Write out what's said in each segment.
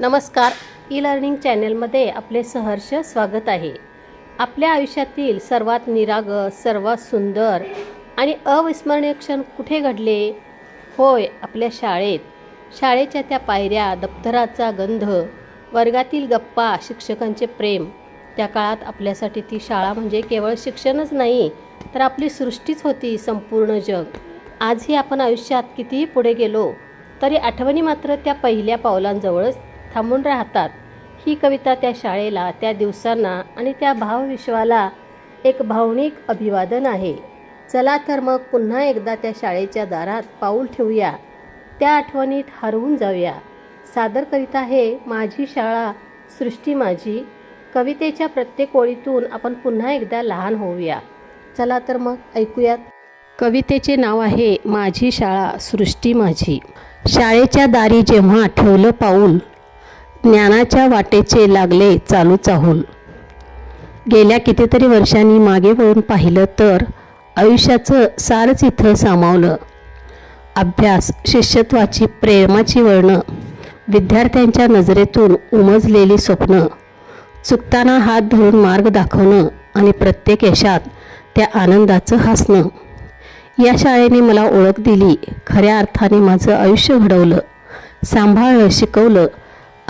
नमस्कार. E learning चॅनलमध्ये आपले सहर्ष स्वागत आहे. आपल्या आयुष्यातील सर्वात निरागस सर्वात सुंदर आणि अविस्मरणीय क्षण कुठे घडले? होय आपल्या शाळेत. शाळेच्या त्या पायऱ्या दप्तराचा गंध वर्गातील गप्पा शिक्षकांचे प्रेम. त्या काळात आपल्यासाठी ती शाळा म्हणजे केवळ शिक्षणच नाही तर आपली सृष्टीच होती संपूर्ण जग. आजही आपण आयुष्यात कितीही पुढे गेलो तरी आठवणी मात्र त्या पहिल्या पावलांजवळच थांबून राहतात. ही कविता त्या शाळेला त्या दिवसांना आणि त्या भावविश्वाला एक भावनिक अभिवादन आहे. चला तर मग पुन्हा एकदा त्या शाळेच्या दारात पाऊल ठेवूया. त्या आठवणीत हरवून जाऊया. सादर कविता हे माझी शाळा सृष्टी माझी. कवितेच्या प्रत्येक ओळीतून आपण पुन्हा एकदा लहान होऊया. चला तर मग ऐकूयात. कवितेचे नाव आहे माझी शाळा सृष्टी माझी. शाळेच्या दारी जेव्हा ठेवलं पाऊल ज्ञानाच्या वाटेचे लागले चालू चाहूल गेल्या कितीतरी वर्षांनी मागे वळून पाहिलं तर आयुष्याचं सारच इथं सामावलं. अभ्यास शिष्यत्वाची प्रेमाची वळणं विद्यार्थ्यांच्या नजरेतून उमजलेली स्वप्न चुकताना हात धरून मार्ग दाखवणं आणि प्रत्येक यशात त्या आनंदाचं हसणं. या शाळेने मला ओळख दिली खऱ्या अर्थाने माझं आयुष्य घडवलं सांभाळलं शिकवलं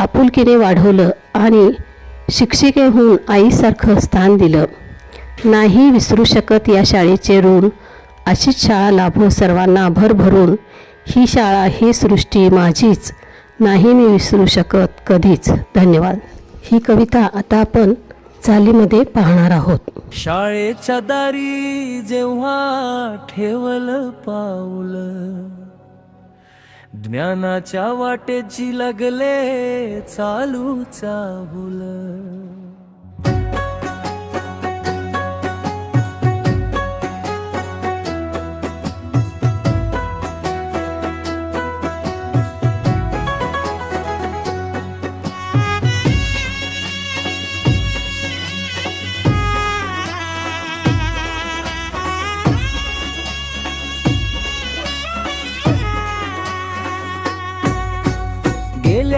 आपुलकीने वाढवलं आणि शिक्षिकेहून आईसारखं स्थान दिलं. नाही विसरू शकत या शाळेचे ऋण. अशीच शाळा लाभो सर्वांना भरभरून ही शाळा ही सृष्टी माझीच. नाही मी विसरू शकत कधीच. धन्यवाद. ही कविता आता आपण चालीमध्ये पाहणार आहोत. शाळेच्या दारी जेव्हा ठेवलं पाऊल ज्ञानाच्या वाटेची लागले चालू चाहुल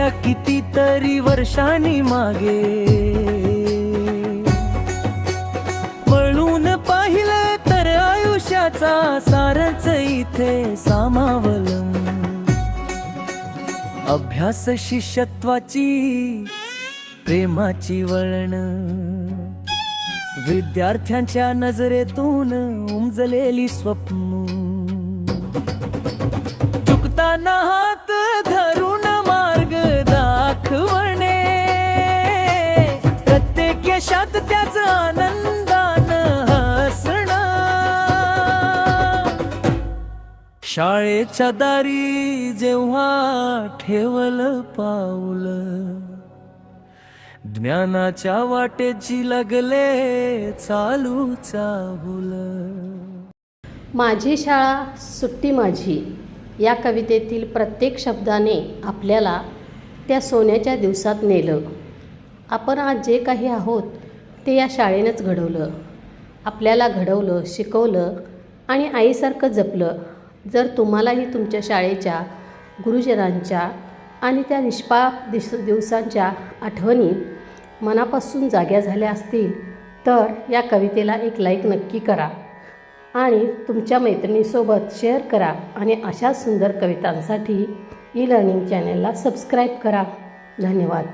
गेल्या कितीतरी वर्षांनी मागे. वळून पाहिलं तर आयुष्याचा सारच इथे सामावलं अभ्यास शिष्यत्वाची प्रेमाची वळण. विद्यार्थ्यांच्या नजरेतून उमजलेली स्वप्न. चुकताना शाळेच्या दारी जेव्हा ठेवलं पाऊल ज्ञानाच्या वाटेची लागले चालू चाहूल. माझी शाळा सुट्टी माझी. या कवितेतील प्रत्येक शब्दाने आपल्याला त्या सोन्याच्या दिवसात नेलं. आपण आज जे काही आहोत ते या शाळेनंच घडवलं. आपल्याला घडवलं शिकवलं आणि आईसारखं जपलं. जर तुम्हालाही तुमच्या शाळेच्या गुरुजनांच्या आणि त्या निष्पाप दिस दिवसांच्या आठवणी मनापासून जाग्या झाल्या असतील तर या कवितेला एक लाईक नक्की करा आणि तुमच्या मैत्रिणीसोबत शेअर करा आणि अशा सुंदर कवितांसाठी ई लर्निंग चॅनलला सबस्क्राईब करा. धन्यवाद.